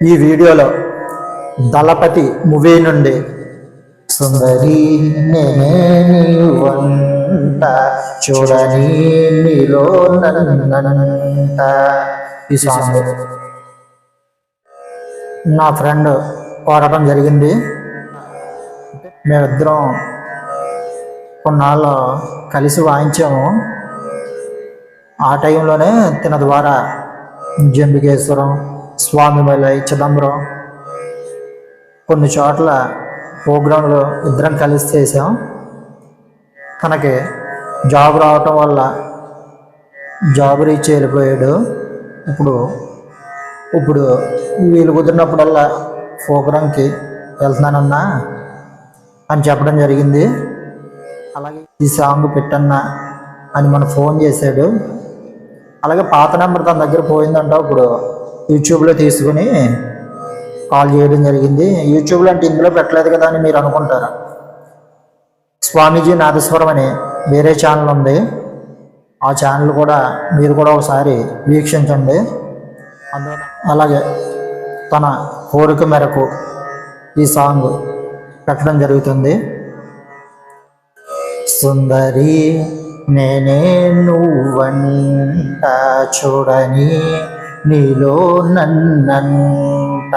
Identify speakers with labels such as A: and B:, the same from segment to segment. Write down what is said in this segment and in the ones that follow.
A: ఈ వీడియోలో దళపతి మూవీ నుండి సుందరి వంట చూడని నీలో ఈ సాంగ్ నా ఫ్రెండ్ పాడటం జరిగింది. మేమిద్దరం కొన్నాళ్ళు కలిసి వాయించాము. ఆ టైంలోనే తిన ద్వారా జంబికేశ్వరం స్వామి స్వామిమలై చిదంబరం. కొన్ని చోట్ల ప్రోగ్రాంలో ఇద్దరం కలిసి చేసాం తనకి జాబ్ రావటం వల్ల జాబ్ రీచ్ వెళ్ళిపోయాడు ఇప్పుడు ఇప్పుడు వీలు కుదిరినప్పుడల్లా ప్రోగ్రాంకి వెళ్తున్నానన్నా అని చెప్పడం జరిగింది. అలాగే ఈ సాంగ్ పెట్టన్నా అని మన ఫోన్ చేశాడు. అలాగే పాత నెంబర్ తన దగ్గర పోయిందంట. ఇప్పుడు యూట్యూబ్లో తీసుకుని కాల్ చేయడం జరిగింది. యూట్యూబ్లో అంటే ఇందులో పెట్టలేదు కదా అని మీరు అనుకుంటారు? స్వామీజీ నాదస్వరం అని వేరే ఛానల్ ఉంది. ఆ ఛానల్ కూడా మీరు కూడా ఒకసారి వీక్షించండి. అందులో అలాగే తన కోరిక మేరకు ఈ సాంగ్ పెట్టడం జరుగుతుంది. సుందరి నేనే నువ్వంట చూడని నీలో నన్నంత.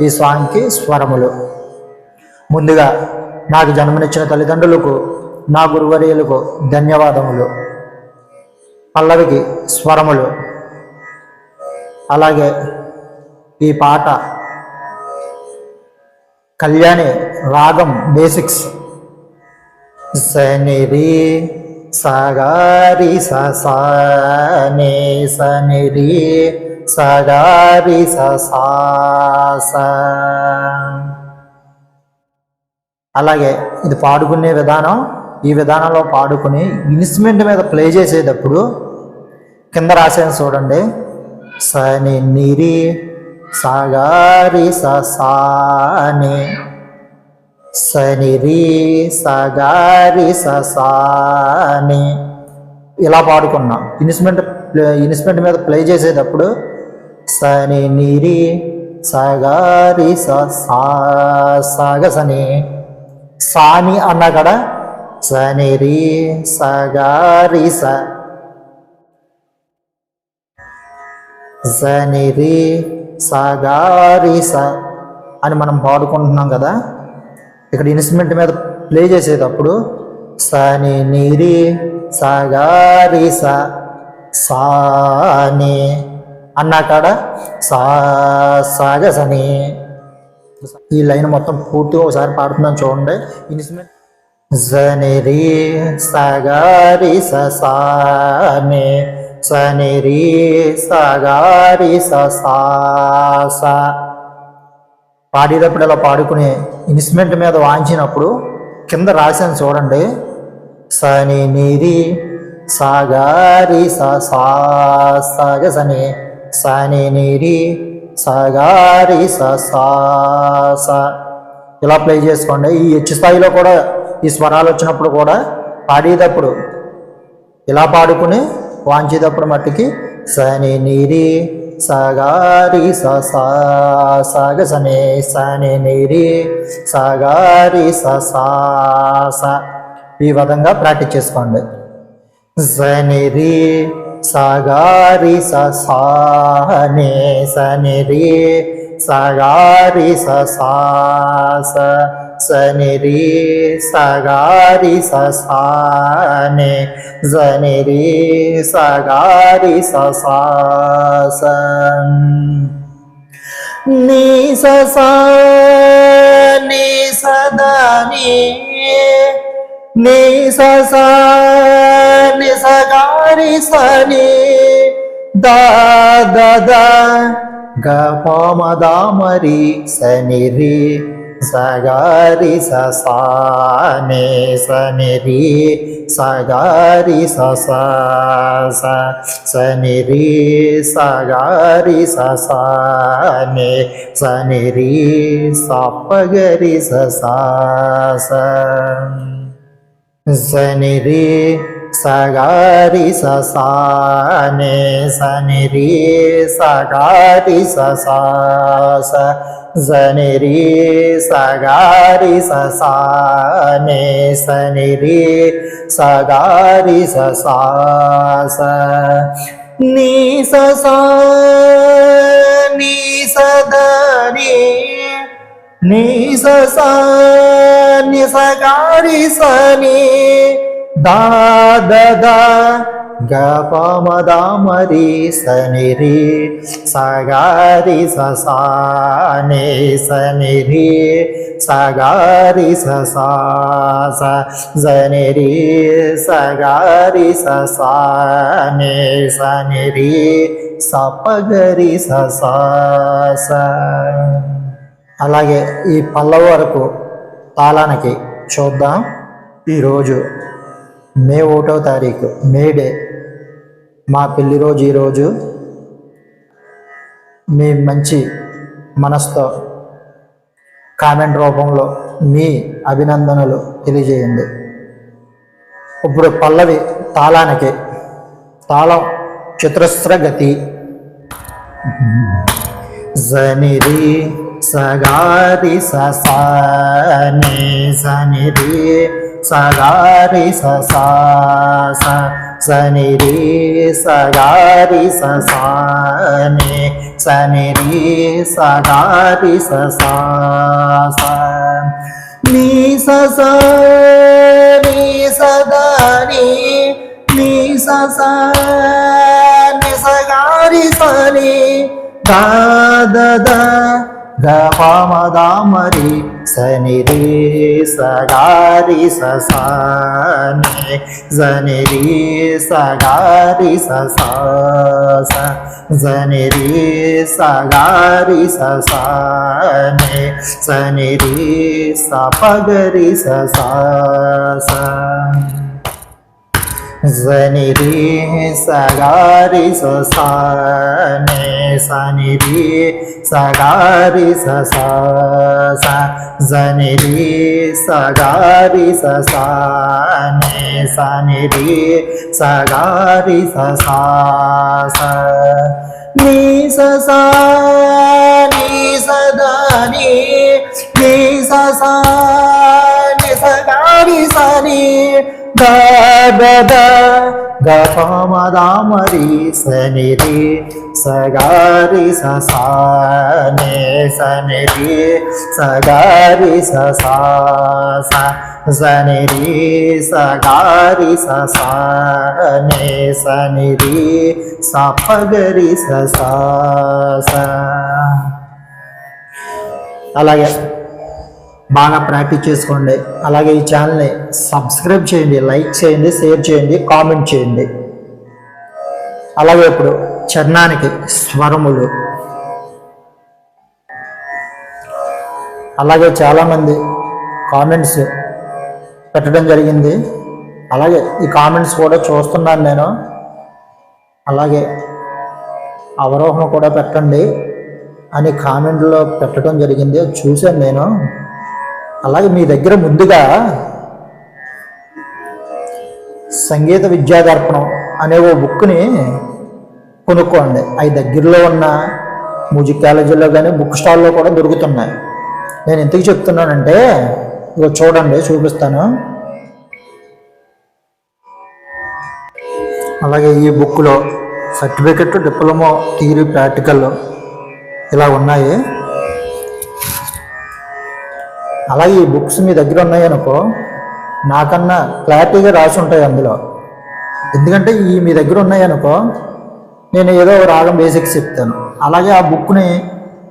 A: ఈ స్వామికి స్వరములు. ముందుగా నాకు జన్మనిచ్చిన తల్లిదండ్రులకు నా గురువర్యులకు ధన్యవాదములు. పల్లవికి స్వరములు. అలాగే ఈ పాట కళ్యాణి రాగం బేసిక్స్. సనిరి సగారి ససానే సనిరి సగారి ససాస. అలాగే ఇది పాడుకునే విధానం ఈ విధానంలో పాడుకుని ఇన్స్ట్రుమెంట్ మీద ప్లే చేసేటప్పుడు కింద రాసాను చూడండి. సని నిరి సగారి ససాని సనిరి సగారి ససాని. ఇలా పాడుకున్నాం. ఇన్స్ట్రుమెంట్ ఇన్స్ట్రుమెంట్ మీద ప్లే చేసేటప్పుడు సని నిరి సగారి సగసని. సాని అన్నా కదా సనిరి సగారి స. సనిరి సగారి స అని మనం పాడుకుంటున్నాం కదా. ఇక్కడ ఇన్స్ట్రుమెంట్ మీద ప్లే చేసేటప్పుడు సని నిరి సగారి స సాని అన్నా కాడ సా సాగసని ఈ లైన్ మొత్తం పూర్తిగా ఒకసారి పాడుతున్నాను చూడండి. ఇన్స్ట్రుమెంట్ జనిరి సగారి ససాని సనిరి సగారి సా. పాడేటప్పుడు ఇలా పాడుకునే ఇన్స్ట్రుమెంట్ మీద వాయించినప్పుడు కింద రాశాను చూడండి. సని నిరి సాగారి సాగ సని సని నిరి సాగారి స ఇలా ప్లే చేసుకోండి. ఈ హెచ్చు స్థాయిలో కూడా ఈ స్వరాలు వచ్చినప్పుడు కూడా పాడేటప్పుడు ఇలా పాడుకుని వాంచేటప్పుడు మట్టికి సని నిరి సగారి సగ సని సనే నిరి. సగారి స ఈ విధంగా ప్రాక్టీస్ చేసుకోండి. సనిరి సగారి సనే సనిరి సగారి ససాస సనిరి సగారి ససానే జనిరి సగారి ససాస నీ ససా నీ సదని నీ ససా ని సగారి సని దా ద ద గ పామదామరి సని రి సగారి ససానే సమిరి సగారి ససా సని సగారి ససానే సమిరి సప్పగరి ససా సని సగారి ససానే సనిరి సగారి ససాస జనిరి సగారి ససానే సనిరి సగారి ససాస నీ ససా నీ సదని నీ ససా ని సగారి సనీ దాద గపమదామరి సనిరి సగారి ససానే సనిరి సగారి సస జనిరి సగారి ససానే సనిరి సపగరి సస అలాగే ఈ పల్లవ వరకు తాళానికి చూద్దాం. ఈరోజు మే ఒకటో తారీఖు మే డే మా పెళ్ళి రోజు ఈరోజు మీ మంచి మనసుతో కామెంట్ రూపంలో మీ అభినందనలు తెలియజేయండి. ఇప్పుడు పల్లవి తాళానికి తాళం చతురస్ర గతి. జనిరి సగారి సని సనిరి సగారి సని సనిరి సగారి ససాని సనిరి సగారి ససాస. నీ సస నీ సదని నీ సస ని సగారి సని దాద గమదామరి సని రే సగారి ససాని జని రే సగారి ససాస జనిరి సగారి ససాని సని రే సపగరి ససాస. जनि रे सने सनि रे सगारि सस जनि सने सनि ससा नी सदानी नि ससा नि గద గపమదామరి సనిరి సగారి ససానే సనిరి సగారి ససా సనిరి సగారి ససానే సనిరి సపగరి ససా అలాగే బాగా ప్రాక్టీస్ చేసుకోండి. అలాగే ఈ ఛానల్ని సబ్స్క్రైబ్ చేయండి లైక్ చేయండి షేర్ చేయండి కామెంట్ చేయండి. అలాగే ఇప్పుడు చరణానికి స్వరములు. అలాగే చాలామంది కామెంట్స్ పెట్టడం జరిగింది. అలాగే ఈ కామెంట్స్ కూడా చూస్తున్నాను నేను. అలాగే అవరోహణ కూడా పెట్టండి అని కామెంట్లో పెట్టడం జరిగింది. చూశాను నేను. అలాగే మీ దగ్గర ముందుగా సంగీత విద్యాదర్పణం అనే ఓ బుక్ని కొనుక్కోండి. అవి దగ్గరలో ఉన్న మ్యూజిక్ కాలేజీలో కానీ బుక్ స్టాల్లో కూడా దొరుకుతున్నాయి. నేను ఎందుకు చెప్తున్నానంటే ఇగో చూడండి చూపిస్తాను. అలాగే ఈ బుక్లో సర్టిఫికెట్ డిప్లొమా థియరీ ప్రాక్టికల్ ఇలా ఉన్నాయి. అలాగే ఈ బుక్స్ మీ దగ్గర ఉన్నాయనుకో నాకన్నా క్లారిటీగా రాసి ఉంటాయి అందులో. ఎందుకంటే ఈ మీ దగ్గర ఉన్నాయనుకో నేను ఏదో ఒక రాగం బేసిక్స్ చెప్తాను. అలాగే ఆ బుక్ని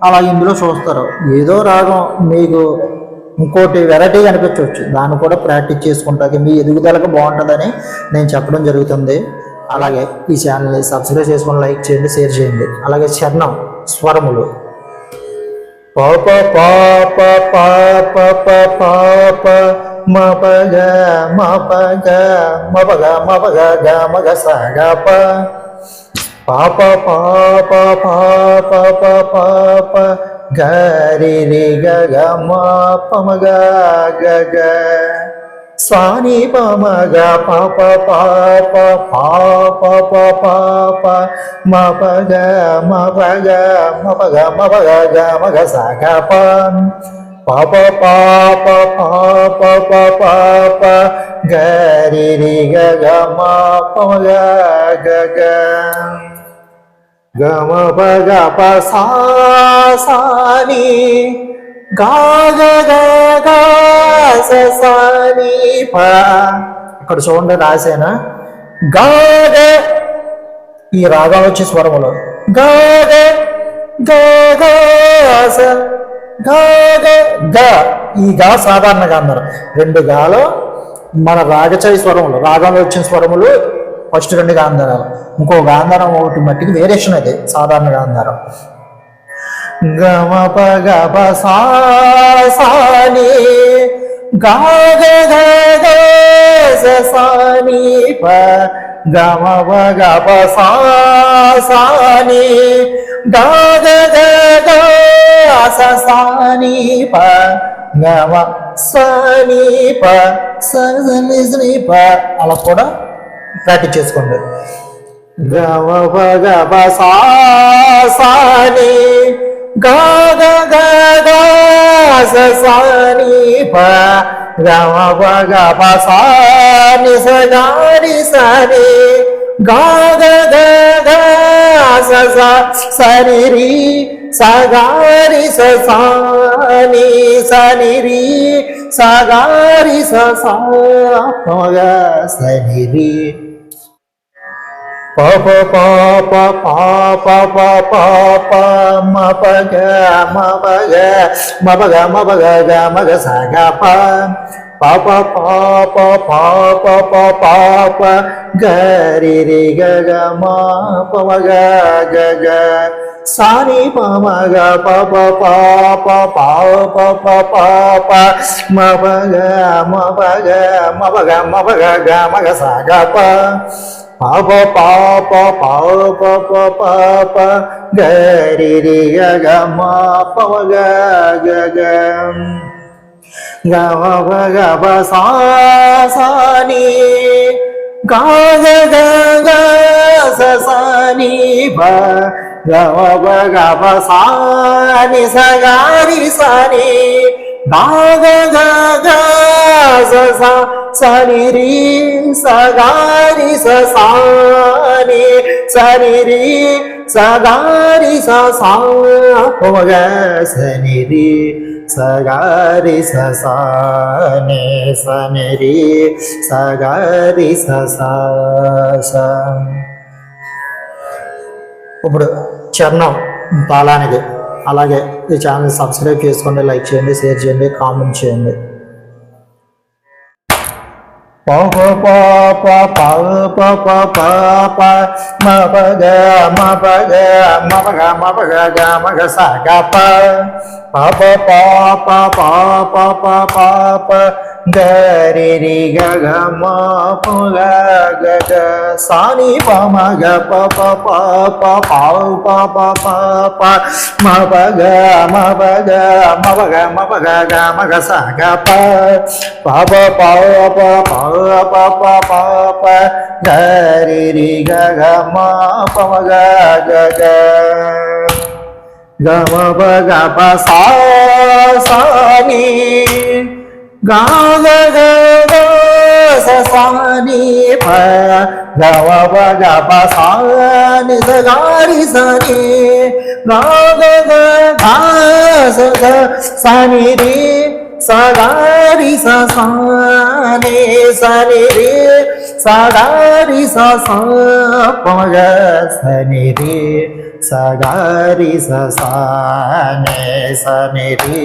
A: అలా ఇందులో చూస్తారు. ఏదో రాగం మీకు ఇంకోటి వెరైటీ అనిపించవచ్చు. దాన్ని కూడా ప్రాక్టీస్ చేసుకుంటాకి మీ ఎదుగుదలకు బాగుంటుందని నేను చెప్పడం జరుగుతుంది. అలాగే ఈ ఛానల్ని సబ్స్క్రైబ్ చేసుకొని లైక్ చేయండి షేర్ చేయండి. అలాగే చరణం స్వరములు. పాప పాప పాప పాప మపగ మపగ మపగ మపగ గ మగ సగ ప పాప పాప పాప పాప గరి రి గ గ మ ప గ గ స్వాని సాని పమగ పాప పాప పాప పాప మపగ మపగ మపగ మపగ గ మగ సగ పం పాప పాప పాప పాప గరి రి గ గ మ పమగ గ గ గ పగ ప సా సాని గ గ గ స సాని ఇక్కడ చూడండి రాసేనా. గాగ ఈ రాగం వచ్చే స్వరములు. గాగ గ గ గ గ గ ఈ గా సాధారణంగా అన్నారు. రెండు గాలో మన రాగచయ స్వరములు రాగంలో వచ్చిన స్వరములు ఫస్ట్ రెండు గాంధారాలు ఇంకో గాంధారం ఒకటి మట్టికి వేరియేషన్ అది సాధారణ గాంధారం గమప గప సాని గాగ ప గమప గప గాగ ప గమ సాని ప ప అలా కూడా ప్రాక్టీస్ చేసుకోండి. గమ సా సాని गा गा गा गा स सा नी प गा मा प गा प सा नि स गा नि सा रे गा गा गा गा स सा स रि री स गा रि स सा नि स री सा प री ప ప ప ప ప ప ప ప ప మ ప గ మ ప గ మ ప గ మ ప గ గ మ గ స గ ప ప ప ప ప ప ప ప ప ప గ రి రి గ గ మ ప మ గ గ గ సా ని ప మ గ ప ప ప ప ప ప ప ప ప మ ప గ మ ప గ మ ప గ మ ప గ గ మ గ స గ ప పాప పాప పాప పాప గరి మా పవ గగ గవ గవ సాని గగ గగ సని భ గవ గవ సాని సగారి సాని. సని రీ సగారి సని సని రీ సగారి సోగ సని రీ సగారి సని సని రీ సగారి ఇప్పుడు చర్ణం తాళానికి అలాగే ఈ ఛానల్ సబ్స్క్రైబ్ చేసుకోండి లైక్ చేయండి షేర్ చేయండి కామెంట్ చేయండి. పప పప పప పప మపగ మపగ మపగ మపగ గమగ సగప పప పప పప పప పాప మ ప గ మ ప గ గ మ గ స గ ప ప ప ప ప ప ప ప ప ప గ రి రి గ గ మ ప గ గ గ సా ని ప మ గ ప ప ప ప ప ప ప ప ప మ ప గ మ ప గ మ ప గ మ ప గ గ మ గ స గ ప ప ప ప ప ప ప ప ప ప గ రి రి గ గ మ ప మ గ గ గ గ మ ప గ ప సా సా गाव ससानी प गव गप सानी सगारी सनी गाव घास सानी रे सगारी ससाने सनी रे सगारी ससा पग सनी रे సగారి సమిరి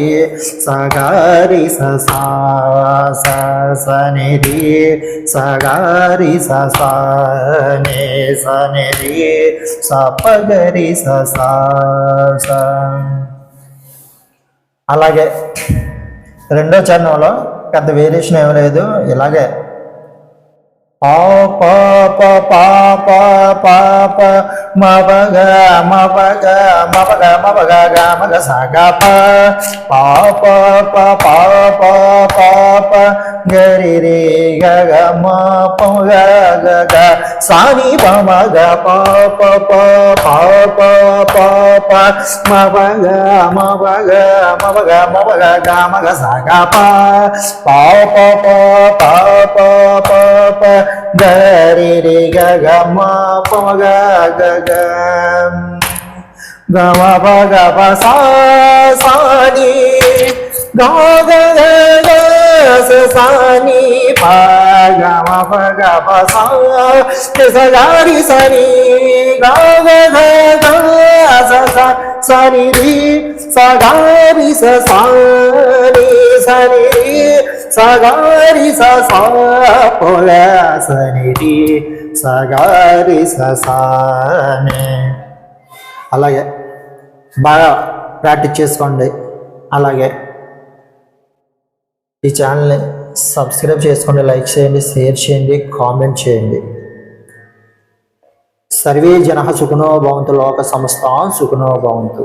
A: సగారి సనిరి సగారి సనిరి సపగరి అలాగే రెండో చరణంలో పెద్ద వేరేషన్ ఏం లేదు. ఇలాగే పాప పాప పాప మపగ మపగ మపగ మపగ గమగ సగ పాప పాప పాప గరి రే గగ మ పగ గగ సాని పమగ పాప పాప పాప మపగ మపగ మపగ మపగ గమగ సగ పాప పాప పాప గరి రే గగ మ పగ గగ గమ పగ పసా సాని గా గ గ గ స సాని ప గమ పగ పసా స గారి సని గా గ గ గ స స సని రి స గారి స సాని సని రి స గారి స సా పొల సని సగారి స గారి స సాని అలాగే బాగా ప్రాక్టీస్ చేసుకోండి. అలాగే ఈ ఛానల్ని సబ్స్క్రైబ్ చేసుకోండి లైక్ చేయండి షేర్ చేయండి కామెంట్ చేయండి. సర్వే జన సుఖనో భవంతు లోక సంస్థ సుఖనో భవంతు.